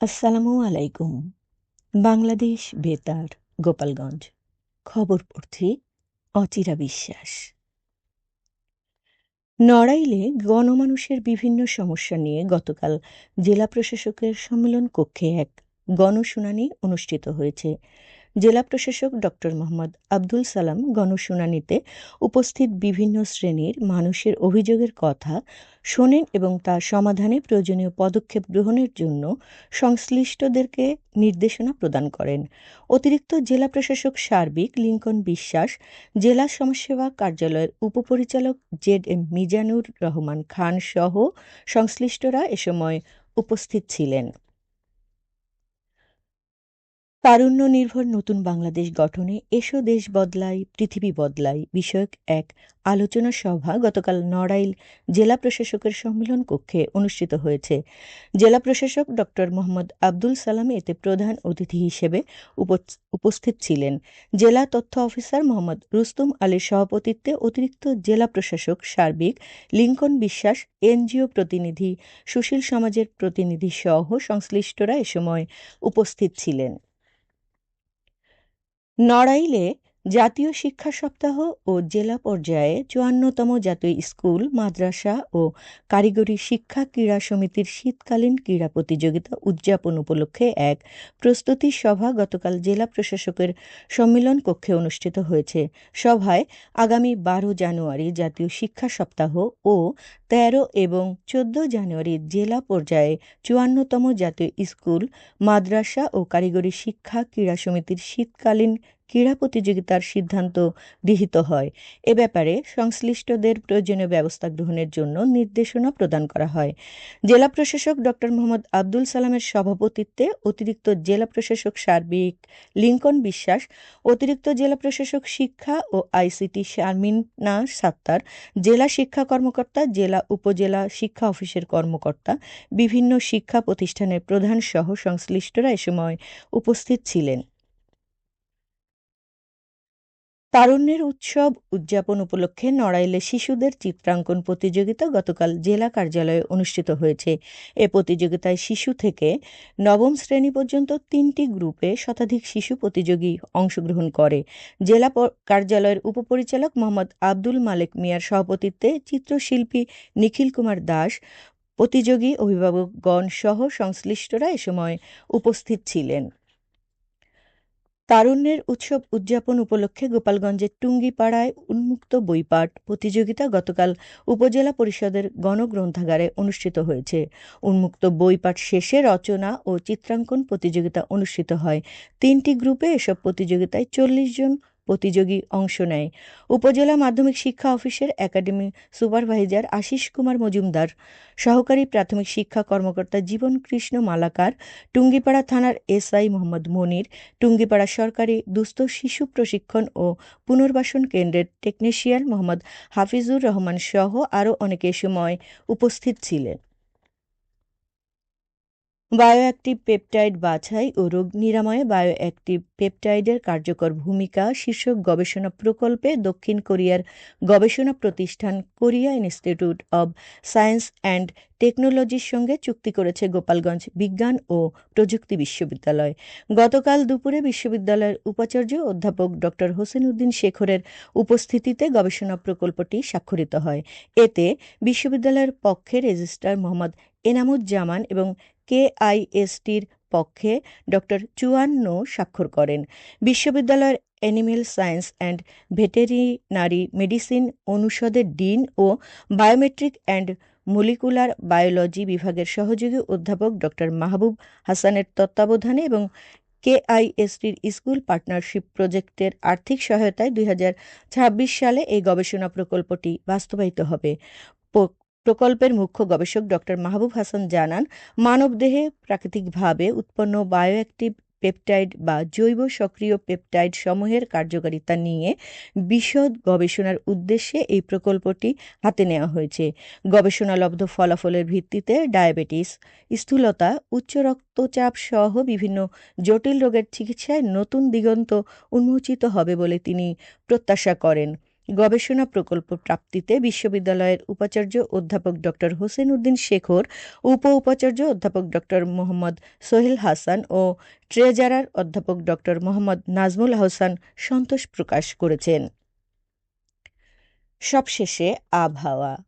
আসসালামু আলাইকুম। বাংলাদেশ, বেতার, গোপালগঞ্জ। খবর পড়ছি অচিরা বিশ্বাস। নড়াইলে গণমানুষের বিভিন্ন সমস্যা নিয়ে গতকাল জেলা প্রশাসকের সম্মেলন কক্ষে এক গণশুনানি অনুষ্ঠিত হয়েছে। জেলা প্রশাসক ডক্টর মোহাম্মদ আব্দুল সালাম গণশুনানিতে উপস্থিত বিভিন্ন শ্রেণির মানুষের অভিযোগের কথা শোনেন এবং তা সমাধানে প্রয়োজনীয় পদক্ষেপ গ্রহণের জন্য সংশ্লিষ্টদেরকে নির্দেশনা প্রদান করেন। অতিরিক্ত জেলা প্রশাসক সার্বিক লিঙ্কন বিশ্বাস, জেলা সমাজসেবা কার্যালয়ের উপপরিচালক জেড এম মিজানুর রহমান খান সহ সংশ্লিষ্টরা এ সময় উপস্থিত ছিলেন। তারুণ্য নির্ভর নতুন বাংলাদেশ গঠনে এসো দেশ বদলাই, পৃথিবী বদলাই বিষয়ক এক আলোচনা সভা গতকাল নড়াইল জেলা প্রশাসকের সম্মেলন কক্ষে অনুষ্ঠিত হয়েছে। জেলা প্রশাসক ডক্টর মোহাম্মদ আব্দুল সালাম এতে প্রধান অতিথি হিসেবে উপস্থিত ছিলেন। জেলা তথ্য অফিসার মোহাম্মদ রুস্তুম আলীর সভাপতিত্বে অতিরিক্ত জেলা প্রশাসক সার্বিক লিঙ্কন বিশ্বাস, এনজিও প্রতিনিধি সুশীল সমাজের প্রতিনিধি সহ সংশ্লিষ্টরা এ সময় উপস্থিত ছিলেন। নড়াইলে জাতীয় শিক্ষা সপ্তাহ ও জেলা পর্যায়ে চুয়ান্নতম জাতীয় স্কুল, মাদ্রাসা ও কারিগরি শিক্ষা ক্রীড়া সমিতির শীতকালীন ক্রীড়া প্রতিযোগিতা উদযাপন উপলক্ষে এক প্রস্তুতি সভা গতকাল জেলা প্রশাসকের সম্মেলন কক্ষে অনুষ্ঠিত হয়েছে। সভায় আগামী বারো জানুয়ারি জাতীয় শিক্ষা সপ্তাহ ও তেরো এবং চোদ্দ জানুয়ারি জেলা পর্যায়ে চুয়ান্নতম জাতীয় স্কুল, মাদ্রাসা ও কারিগরি শিক্ষা ক্রীড়া সমিতির শীতকালীন ক্রীড়া প্রতিযোগিতার সিদ্ধান্ত গৃহীত হয়। এ ব্যাপারে সংশ্লিষ্টদের প্রয়োজনীয় ব্যবস্থা গ্রহণের জন্য নির্দেশনা প্রদান করা হয়। জেলা প্রশাসক ডক্টর মোহাম্মদ আব্দুল সালামের সভাপতিত্বে অতিরিক্ত জেলা প্রশাসক সার্বিক লিঙ্কন বিশ্বাস, অতিরিক্ত জেলা প্রশাসক শিক্ষা ও আইসিটি শারমিনা সাত্তার, জেলা শিক্ষা কর্মকর্তা, জেলা উপজেলা শিক্ষা অফিসের কর্মকর্তা, বিভিন্ন শিক্ষা প্রতিষ্ঠানের প্রধান সহ সংশ্লিষ্টরা এ সময় উপস্থিত ছিলেন। তারুণ্যের উৎসব উদযাপন উপলক্ষে নড়াইলে শিশুদের চিত্রাঙ্কন প্রতিযোগিতা গতকাল জেলা কার্যালয়ে অনুষ্ঠিত হয়েছে। এ প্রতিযোগিতায় শিশু থেকে নবম শ্রেণি পর্যন্ত তিনটি গ্রুপে শতাধিক শিশু প্রতিযোগী অংশগ্রহণ করে। জেলা কার্যালয়ের উপপরিচালক মোহাম্মদ আব্দুল মালেক মিয়ার সভাপতিত্বে চিত্রশিল্পী নিখিল কুমার দাস, প্রতিযোগী অভিভাবকগণ সহ সংশ্লিষ্টরা এ সময় উপস্থিত ছিলেন। তারুণ্যের উৎসব উদযাপন উপলক্ষে গোপালগঞ্জের টুঙ্গিপাড়ায় উন্মুক্ত বইপাঠ প্রতিযোগিতা গতকাল উপজেলা পরিষদের গণগ্রন্থাগারে অনুষ্ঠিত হয়েছে। উন্মুক্ত বইপাঠ শেষে রচনা ও চিত্রাঙ্কন প্রতিযোগিতা অনুষ্ঠিত হয়। তিনটি গ্রুপে এসব প্রতিযোগিতায় চল্লিশ জন প্রতিযোগী অংশ নেয়। উপজেলা মাধ্যমিক শিক্ষা অফিসের একাডেমি সুপারভাইজার আশিস কুমার মজুমদার, সহকারী প্রাথমিক শিক্ষা কর্মকর্তা জীবন কৃষ্ণ মালাকার, টুঙ্গিপাড়া থানার এসআই মোহাম্মদ মনির, টুঙ্গিপাড়া সরকারি দুস্থ শিশু প্রশিক্ষণ ও পুনর্বাসন কেন্দ্রের টেকনিশিয়ান মোহাম্মদ হাফিজুর রহমান সহ আরও অনেকে সময় উপস্থিত ছিলেন। বায়োঅ্যাক্টিভ পেপটাইড বাছাই ও রোগ নিরাময়ে বায়োঅ্যাক্টিভ পেপটাইডের কার্যকর ভূমিকা শীর্ষক গবেষণা প্রকল্পে দক্ষিণ কোরিয়ার গবেষণা প্রতিষ্ঠান Korea institute of science and টেকনোলজির সঙ্গে চুক্তি করেছে গোপালগঞ্জ বিজ্ঞান ও প্রযুক্তি বিশ্ববিদ্যালয়। গতকাল দুপুরে বিশ্ববিদ্যালয়ের উপাচার্য অধ্যাপক ড. হোসেন উদ্দিন শেখরের উপস্থিতিতে গবেষণা প্রকল্পটি স্বাক্ষরিত হয়। এতে বিশ্ববিদ্যালয়ের পক্ষে রেজিস্ট্রার মোহাম্মদ এনামুজ্জামান এবং কেআইএসটির পক্ষে ডক্টর চুয়ান্ন স্বাক্ষর করেন। বিশ্ববিদ্যালয়ের animal science and veterinary medicine অনুষদের ডিন ও বায়োমেট্রিক অ্যান্ড মলিকুলার বায়োলজি বিভাগের সহযোগী অধ্যাপক ডক্টর মাহবুব হাসানের তত্ত্বাবধানে এবং কেআইএসটির স্কুল পার্টনারশিপ প্রজেক্টের আর্থিক সহায়তায় দুই হাজার ছাব্বিশ সালে এই গবেষণা প্রকল্পটি বাস্তবায়িত হবে। প্রকল্পের মুখ্য গবেষক ড মাহবুব হাসান জানান, মানবদেহে প্রাকৃতিকভাবে উৎপন্ন বায়োঅ্যাক্টিভ পেপটাইড বা জৈব সক্রিয় পেপটাইড সমূহের কার্যকারিতা নিয়ে বিশদ গবেষণার উদ্দেশ্যে এই প্রকল্পটি হাতে নেওয়া হয়েছে। গবেষণালব্ধ ফলাফলের ভিত্তিতে ডায়াবেটিস, স্থূলতা, উচ্চ রক্তচাপ সহ বিভিন্ন জটিল রোগের চিকিৎসায় নতুন দিগন্ত উন্মোচিত হবে বলে তিনি প্রত্যাশা করেন। গবেষণা প্রকল্প প্রাপ্তিতে বিশ্ববিদ্যালয়ের উপাচার্য অধ্যাপক ড হোসেন উদ্দিন শেখর, উপ উপাচার্য অধ্যাপক ড মোহাম্মদ সোহেল হাসান ও ট্রেজারার অধ্যাপক ড মোহাম্মদ নাজমুল হাসান সন্তোষ প্রকাশ করেছেন। সবশেষে আবহাওয়া।